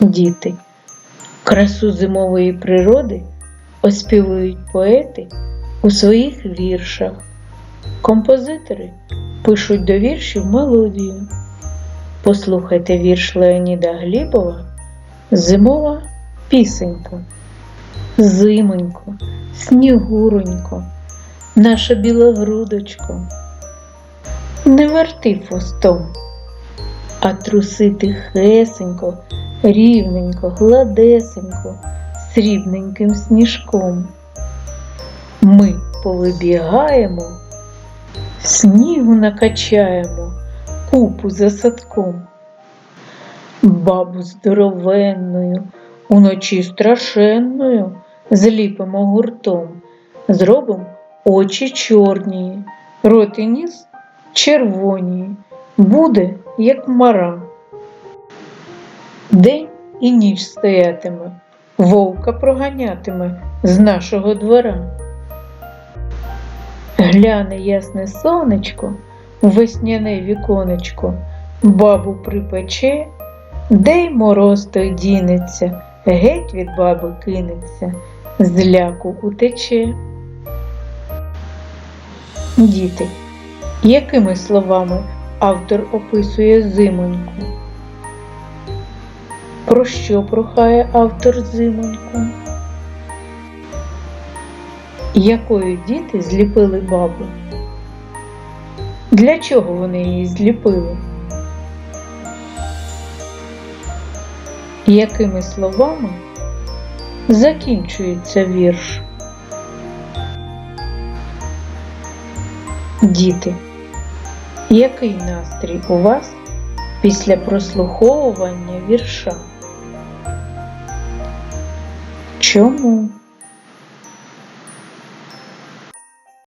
Діти, красу зимової природи оспівують поети у своїх віршах. Композитори пишуть до віршів мелодію. Послухайте вірш Леоніда Глібова Зимова пісенька. Зимонько, снігуронько, наша біла грудочко, не верти хвостом, а труси тихесенько, рівненько, гладесенько, срібненьким сніжком. Ми повибігаємо, снігу накачаємо, купу за садком. Бабу здоровенною, уночі страшенною зліпимо гуртом, зробимо очі чорні, рот і ніс червоні, буде, як мара. День і ніч стоятиме, вовка проганятиме з нашого двора. Гляне ясне сонечко, весняне віконечко, бабу припече, де й мороз той дінеться, геть від баби кинеться, з ляку утече. Діти, якими словами автор описує зимоньку? Про що прохає автор зимоньку? Якою діти зліпили бабу? Для чого вони її зліпили? Якими словами закінчується вірш? Діти, який настрій у вас після прослуховування вірша? Чому?